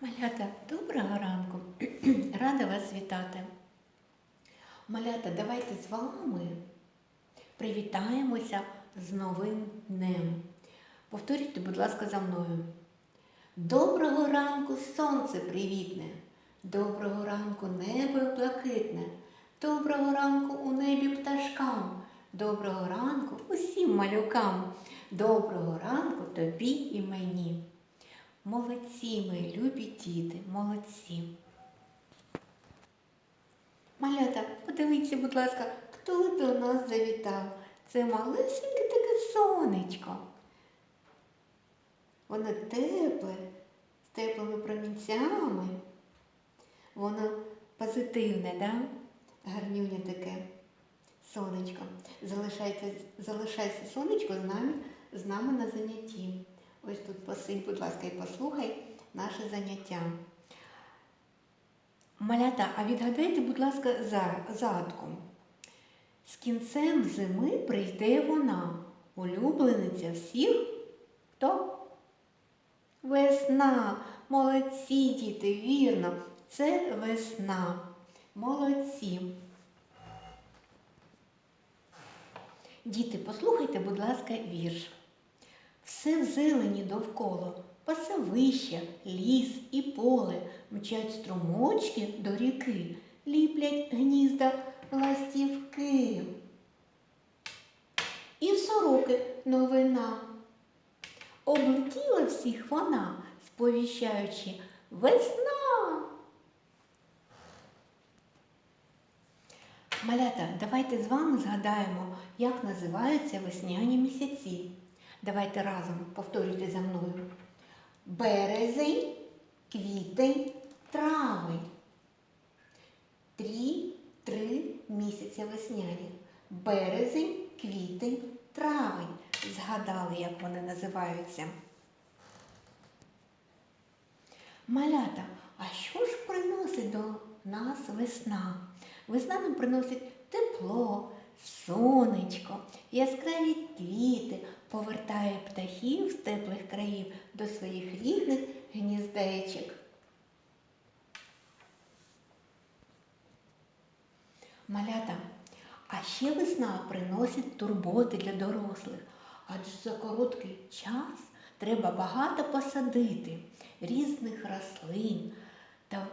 Малята, доброго ранку! Рада вас вітати. Малята, давайте з вами привітаємося з новим днем. Повторюйте, будь ласка, за мною. Доброго ранку сонце привітне, доброго ранку небо блакитне, доброго ранку у небі пташкам, доброго ранку усім малюкам, доброго ранку тобі і мені. Молодці, мої любі діти, молодці. Малята, подивіться, будь ласка, хто до нас завітав. Це малесеньке таке сонечко. Воно тепле, з теплими промінцями. Воно позитивне, да? гарнюнє таке сонечко. Залишайте, залишайся сонечко з нами, з нами на занятті. Ось тут посидь, будь ласка, і послухай наше заняття. Малята, а відгадайте, будь ласка, за- загадку. З кінцем зими прийде вона, улюблениця всіх. Хто? Весна. Молодці, діти, вірно. Це весна. Молодці. Діти, послухайте, будь ласка, вірш. Все в зелені довкола, пасовище, ліс і поле, мчать струмочки до ріки, ліплять гнізда ластівки. І в сороки новина. Облетіла всіх вона, сповіщаючи весна. Малята, давайте з вами згадаємо, як називаються весняні місяці. Давайте разом повторюйте за мною. Березень, квітень, травень. Три, три місяці весняні. Березень, квітень, травень. Згадали, як вони називаються. Малята, а що ж приносить до нас весна? Весна нам приносить тепло, сонечко, яскраві квіти, повертає птахів з теплих країв до своїх рідних гніздечок. Малята, а ще весна приносить турботи для дорослих, адже за короткий час треба багато посадити різних рослин та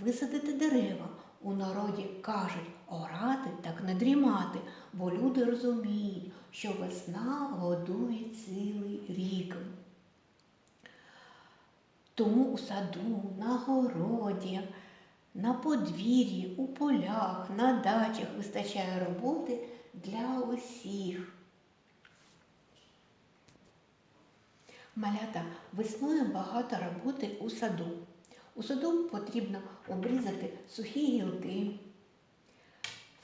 висадити дерева. У народі кажуть орати так не дрімати, бо люди розуміють, що весна годує цілий рік. Тому у саду, на городі, на подвір'ї, у полях, на дачах вистачає роботи для усіх. Малята, весною багато роботи у саду. У саду потрібно обрізати сухі гілки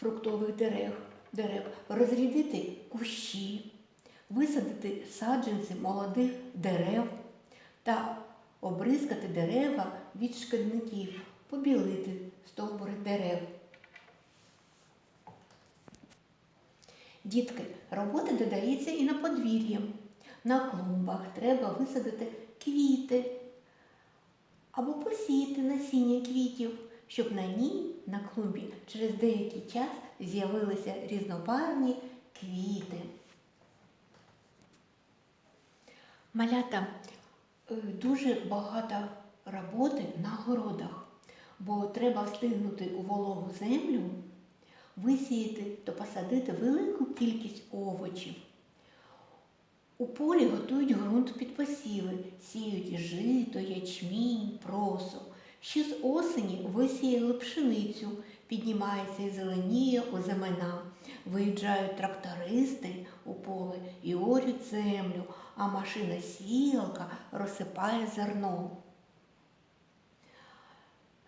фруктових дерев, дерев, розрядити кущі, висадити саджанці молодих дерев та обризкати дерева від шкідників, побілити стовбури дерев. Дітки, робота додається і на подвір'ї. На клумбах треба висадити квіти або посіяти насіння квітів, щоб на ній, на клумбі, через деякий час з'явилися різнобарвні квіти. Малята е, дуже багато роботи на городах, бо треба встигнути у вологу землю, висіяти та посадити велику кількість овочів. У полі готують ґрунт під посіви, сіють жито, ячмінь, просо. Ще з осені висіяли пшеницю, піднімається і зеленіє озимина. Виїжджають трактористи у поле і орють землю, а машина сіялка розсипає зерно.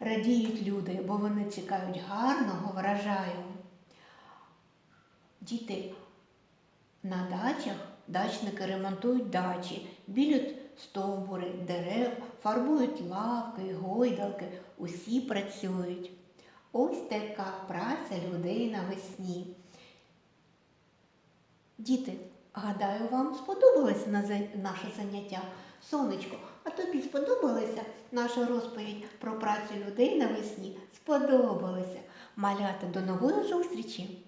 Радіють люди, бо вони чекають гарного врожаю. Діти на дачах дачники ремонтують дачі, білють стовбури, дерев, фарбують лавки, гойдалки, усі працюють. Ось така праця людей навесні. Діти, гадаю, вам сподобалося наше заняття. Сонечко, а тобі сподобалося наша розповідь про працю людей навесні сподобалася. Малята до нової зустрічі!